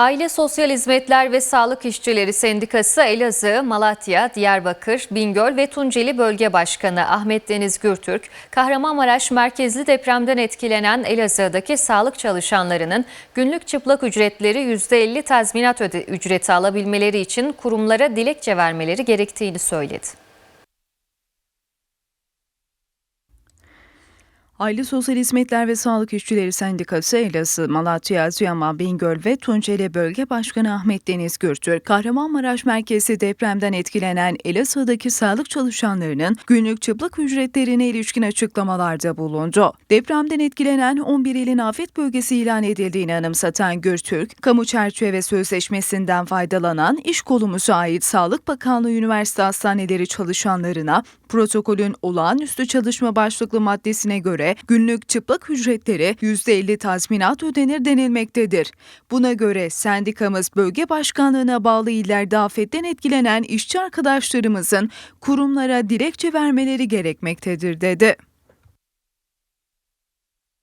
Aile Sosyal Hizmetler ve Sağlık İşçileri Sendikası Elazığ, Malatya, Diyarbakır, Bingöl ve Tunceli Bölge Başkanı Ahmet Deniz Gürtürk, Kahramanmaraş merkezli depremden etkilenen Elazığ'daki sağlık çalışanlarının günlük çıplak ücretleri %50 tazminat ücreti alabilmeleri için kurumlara dilekçe vermeleri gerektiğini söyledi. Aile Sosyal Hizmetler ve Sağlık İşçileri Sendikası Elazığ, Malatya, Adıyaman, Bingöl ve Tunceli Bölge Başkanı Ahmet Deniz Gürtürk, Kahramanmaraş merkezi depremden etkilenen Elazığ'daki sağlık çalışanlarının günlük çıplak ücretlerine ilişkin açıklamalarda bulundu. Depremden etkilenen 11 ilin afet bölgesi ilan edildiğini anımsatan Gürtürk, kamu çerçeve sözleşmesinden faydalanan iş kolumuza ait Sağlık Bakanlığı Üniversite Hastaneleri çalışanlarına protokolün olağanüstü çalışma başlıklı maddesine göre günlük çıplak ücretleri %50 tazminat ödenir denilmektedir. Buna göre sendikamız bölge başkanlığına bağlı illerde afetten etkilenen işçi arkadaşlarımızın kurumlara dilekçe vermeleri gerekmektedir dedi.